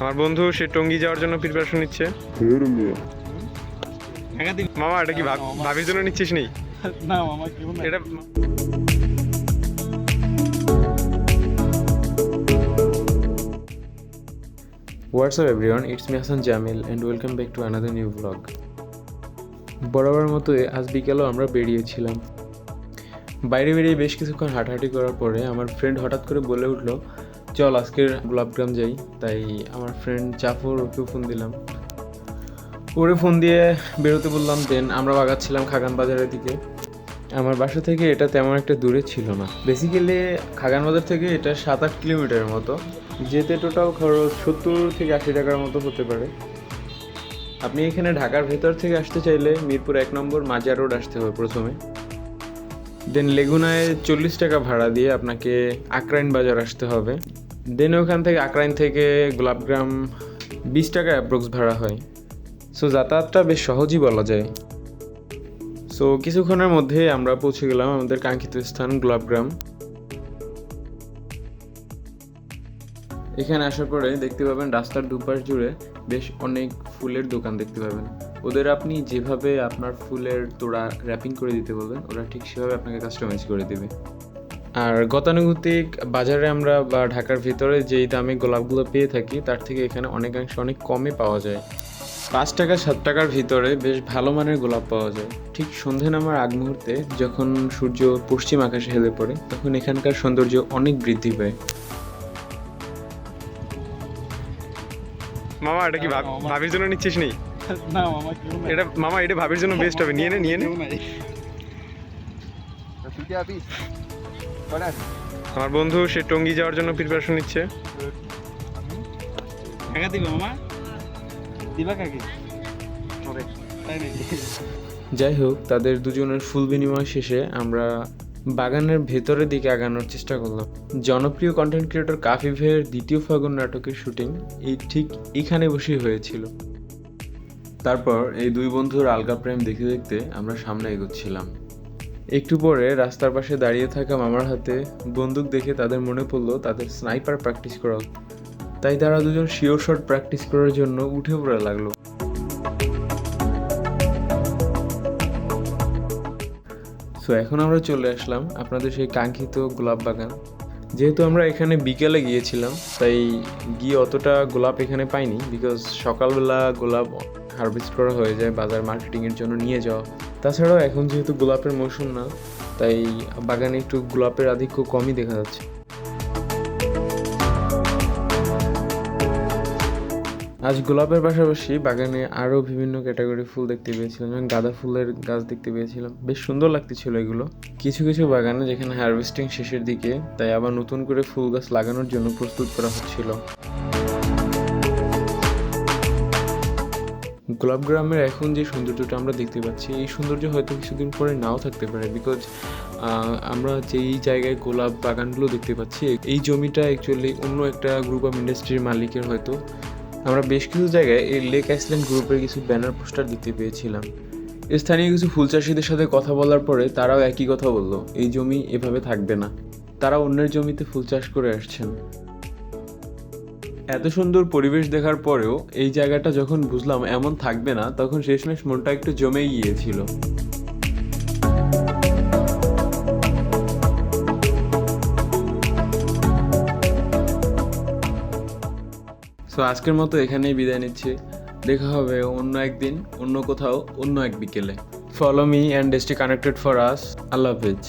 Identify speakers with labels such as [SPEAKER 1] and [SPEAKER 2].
[SPEAKER 1] আমার বন্ধু সে টঙ্গি যাওয়ার জন্য প্রিপারেশন নিচ্ছে। মামা এটা কি ভাবির জন্য নিচ্ছিস নেই
[SPEAKER 2] না মামা না
[SPEAKER 1] এটা
[SPEAKER 3] up everyone, it's me Hassan Jamil and welcome back to another new vlog. বরাবর মতো আজ বিকেলেও আমরা বেরিয়েছিলাম। বাইরে বেরিয়ে বেশ কিছুক্ষণ হাঁটাহাঁটি করার পরে আমার ফ্রেন্ড হঠাৎ করে বলে উঠল, চল আজকের গোলাপগ্রাম যাই। তাই আমার ফ্রেন্ড জাফর ওকেও ফোন দিলাম। ওরে ফোন দিয়ে বেরোতে বললাম, দেন আমরা বাগাচ্ছিলাম খাগান বাজারের দিকে। আমার বাসা থেকে এটা তেমন একটা দূরে ছিল না। বেসিক্যালি খাগান বাজার থেকে এটা সাত আট কিলোমিটারের মতো। যেতে টোটাল খরচ সত্তর থেকে আশি টাকার মতো হতে পারে। আপনি এখানে ঢাকার ভেতর থেকে আসতে চাইলে মিরপুর এক নম্বর মাজার রোড আসতে হবে প্রথমে। দেন লেগুনায় চল্লিশ টাকা ভাড়া দিয়ে আপনাকে আকরাইন বাজার আসতে হবে। দেন ওখান থেকে আকরাইন থেকে গোলাপগ্রাম বিশ টাকা অ্যাপ্রক্স ভাড়া হয়। সো যাতায়াতটা বেশ সহজই বলা যায়। সো কিছুক্ষণের মধ্যে আমরা পৌঁছে গেলাম আমাদের কাঙ্ক্ষিত স্থান গোলাপগ্রাম এখানে আসার পরে দেখতে পাবেন রাস্তার দুপাশ জুড়ে বেশ অনেক ফুলের দোকান দেখতে পাবেন। ওদের আপনি যেভাবে আপনার ফুলের তোড়া র্যাপিং করে দিতে বলবেন, ওরা ঠিক সেভাবে আপনাকে কাস্টমাইজ করে দেবে। আর গতানুগতিক বাজারে আমরা বা ঢাকার ভিতরে যেই দামে গোলাপগুলো পেয়ে থাকি, তার থেকে এখানে অনেকাংশে অনেক কমে পাওয়া যায়। পাঁচ টাকা, সাত টাকার ভিতরে বেশ ভালো মানের গোলাপ পাওয়া যায়। ঠিক সন্ধে নামার আগ মুহূর্তে যখন সূর্য পশ্চিম আকাশে হেলে পড়ে, তখন এখানকার সৌন্দর্য অনেক বৃদ্ধি পায়।
[SPEAKER 1] মামা এটা কি ভাব- ভাবির জন্য নিচ্ছিস নেই
[SPEAKER 2] না মামা
[SPEAKER 1] এটা মামা এটা ভাবির জন্য বেস্ট হবে নিয়ে নে নিয়ে নে। আমার বন্ধু সে টঙ্গি যাওয়ার জন্য প্রিপারেশন নিচ্ছে।
[SPEAKER 2] কাকা দিবে মামা? দিবা কাকে? তাই নাকি?
[SPEAKER 3] যাই হোক তাদের দুজনের ফুল বিনিময় শেষে আমরা বাগানের ভেতরের দিকে আগানোর চেষ্টা করলাম। জনপ্রিয় কন্টেন্ট ক্রিয়েটর কাফিভের দ্বিতীয় ফাগুন নাটকের শুটিং এই ঠিক এখানে বসেই হয়েছিল। তারপর এই দুই বন্ধুর আলগা প্রেম দেখতে দেখতে আমরা সামনে এগোচ্ছিলাম। একটু পরে রাস্তার পাশে দাঁড়িয়ে থাকা মামার হাতে বন্দুক দেখে তাদের মনে পড়ল তাদের স্নাইপার প্র্যাকটিস করা তাই তারা দুজন শিওর শট প্র্যাকটিস করার জন্য উঠে পড়ে লাগল। সো এখন আমরা চলে আসলাম আপনাদের সেই কাঙ্ক্ষিত গোলাপ বাগান। যেহেতু আমরা এখানে বিকেলে গিয়েছিলাম, তাই গিয়ে অতটা গোলাপ এখানে পাইনি বিকজ সকালবেলা গোলাপ হারভেস্ট করা হয়ে যায় বাজার মার্কেটিংয়ের জন্য নিয়ে যাওয়া। তাছাড়াও এখন যেহেতু গোলাপের মৌসুম না, তাই বাগানে একটু গোলাপের আধিক্য কমই দেখা যাচ্ছে। আজ গোলাপের পাশাপাশি বাগানে আরও বিভিন্ন ক্যাটাগরি ফুল দেখতে পেয়েছিলাম, যেমন গাঁদা ফুলের গাছ দেখতে পেয়েছিলাম। বেশ সুন্দর লাগতেছিল এগুলো। কিছু কিছু বাগানে যেখানে হারভেস্টিং শেষের দিকে, তাই আবার নতুন করে ফুল গাছ লাগানোর জন্য প্রস্তুত করা হচ্ছিল। গোলাপ গ্রামের এখন যে সৌন্দর্যটা আমরা দেখতে পাচ্ছি, এই সৌন্দর্য হয়তো কিছুদিন পরে নাও থাকতে পারে বিকজ আমরা যেই জায়গায় গোলাপ বাগানগুলো দেখতে পাচ্ছি, এই জমিটা অ্যাকচুয়ালি অন্য একটা গ্রুপ অফ ইন্ডাস্ট্রির মালিকের হয়তো আমরা বেশ কিছু জায়গায় এই লেক আইসল্যান্ড গ্রুপের কিছু ব্যানার পোস্টার দেখতে পেয়েছিলাম। স্থানীয় কিছু ফুল চাষিদের সাথে কথা বলার পরে তারাও একই কথা বলল, এই জমি এভাবে থাকবে না। তারা অন্যের জমিতে ফুল চাষ করে আসছেন। এত সুন্দর পরিবেশ দেখার পরেও এই জায়গাটা যখন বুঝলাম এমন থাকবে না, তখন শেষমেশ মনটা একটু জমেই গিয়েছিল। সো আজকের মতো এখানেই বিদায় নিচ্ছি। দেখা হবে অন্য একদিন, অন্য কোথাও, অন্য এক বিকেলে। Follow me and stay connected for us আল্লাহ হাফেজ।